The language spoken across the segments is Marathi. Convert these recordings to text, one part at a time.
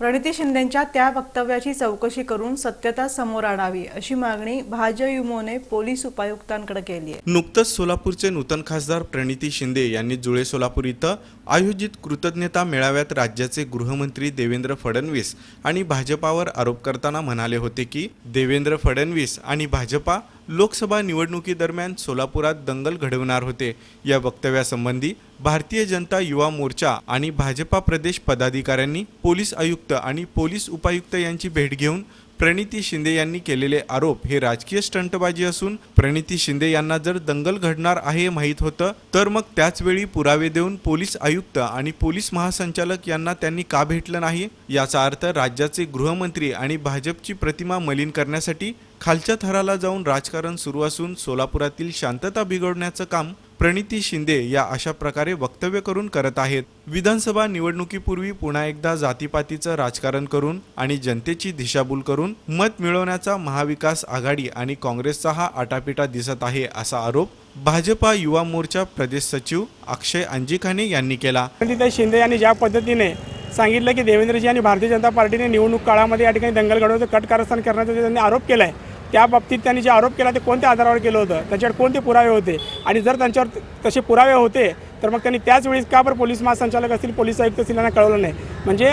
प्रणिती शिंदेंच्या त्या वक्तव्याची चौकशी करून सत्यता समोर आणावी अशी मागणी भाजयुमोने पोलीस उपायुक्तांकडे केली आहे. नुकतंच सोलापूरचे नूतन खासदार प्रणिती शिंदे यांनी जुळे सोलापूर इथं आयोजित कृतज्ञता मेळाव्यात राज्याचे गृहमंत्री देवेंद्र फडणवीस आणि भाजपावर आरोप करताना म्हणाले होते की देवेंद्र फडणवीस आणि भाजपा लोकसभा निवडणुकीदरम्यान सोलापुरात दंगल घडवणार होते. या वक्तव्यासंबंधी भारतीय जनता युवा मोर्चा आणि भाजपा प्रदेश पदाधिकाऱ्यांनी पोलीस आयुक्त आणि पोलीस उपायुक्त यांची भेट घेऊन प्रणिती शिंदे यांनी केलेले आरोप हे राजकीय स्टंटबाजी असून प्रणिती शिंदे यांना जर दंगल घडणार आहे हे माहीत होतं तर मग त्याचवेळी पुरावे देऊन पोलीस आयुक्त आणि पोलीस महासंचालक यांना त्यांनी का भेटलं नाही? याचा अर्थ राज्याचे गृहमंत्री आणि भाजपची प्रतिमा मलिन करण्यासाठी खालच्या थराला जाऊन राजकारण सुरू असून सोलापुरातील शांतता बिघडण्याचं काम प्रणिती शिंदे या अशा प्रकारे वक्तव्य करून करत आहेत. विधानसभा निवडणुकीपूर्वी पुन्हा एकदा जातीपातीचं राजकारण करून आणि जनतेची दिशाभूल करून मत मिळवण्याचा महाविकास आघाडी आणि काँग्रेसचा हा आटापिटा दिसत आहे असा आरोप भाजपा युवा मोर्चा प्रदेश सचिव अक्षय अंजिखाने यांनी केला. तिथे शिंदे यांनी ज्या पद्धतीने सांगितलं की देवेंद्रजी आणि भारतीय जनता पार्टीने निवडणूक काळामध्ये या ठिकाणी दंगल घडवण्याचं कट कारस्थान करण्याचा त्यांनी आरोप केला आहे त्या बाबतीत त्यांनी जे आरोप केला ते कोणत्या आधारावर केलं होतं? त्यांच्याकडे कोणते पुरावे होते? आणि जर त्यांच्यावर तसे पुरावे होते तर मग त्यांनी त्याच वेळेस का बरं पोलीस महासंचालक असतील पोलीस आयुक्त असतील यांना कळवलं नाही? म्हणजे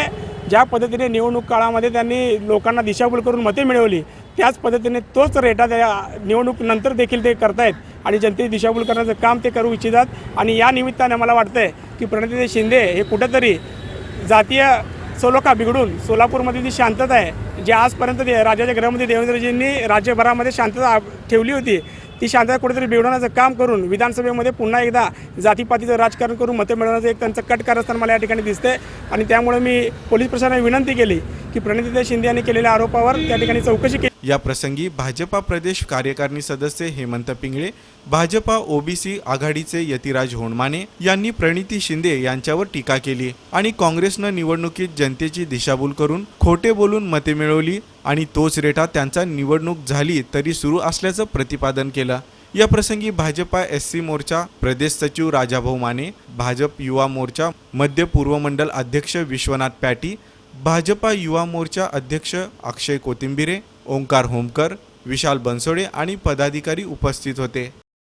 ज्या पद्धतीने निवडणूक काळामध्ये त्यांनी लोकांना दिशाभूल करून मते मिळवली त्याच पद्धतीने तोच रेटा त्या निवडणूक नंतर देखील ते करतायत आणि जनतेची दिशाभूल करण्याचं काम ते करू इच्छितात. आणि या निमित्ताने मला वाटतंय की प्रणिती शिंदे हे कुठंतरी जातीय सलोखा बिघडून सोलापूरमध्ये जी शांतता आहे जी आजपर्यंत दे- राज्याच्या गृहमंत्री देवेंद्रजींनी राज्यभरामध्ये शांतता ठेवली होती ती शांतता कुठेतरी बिघडवण्याचं काम करून विधानसभेमध्ये पुन्हा एकदा जातीपातीचं राजकारण करून मते मिळवण्याचं एक त्यांचं कट कारस्थान मला या ठिकाणी दिसते आणि त्यामुळे मी पोलीस प्रशासनाने विनंती केली की प्रणिती शिंदे यांनी केलेल्या आरोपावर त्या ठिकाणी चौकशी केली. या प्रसंगी भाजपा प्रदेश कार्यकारिणी सदस्य हेमंत पिंगळे भाजपा ओबीसी आघाडीचे यतिराज होणमाने यांनी प्रणिती शिंदे यांच्यावर टीका केली आणि काँग्रेसनं निवडणुकीत जनतेची दिशाभूल करून खोटे बोलून मते मिळवली आणि तोच रेटा त्यांचा निवडणूक झाली तरी सुरू असल्याचं प्रतिपादन केलं. या प्रसंगी भाजपा एस सी मोर्चा प्रदेश सचिव राजाभाऊ माने भाजप युवा मोर्चा मध्य पूर्व मंडल अध्यक्ष विश्वनाथ पॅटी भाजपा युवा मोर्चा अध्यक्ष अक्षय कोथिंबिरे ओंकार होमकर विशाल बनसोडे आणि पदाधिकारी उपस्थित होते.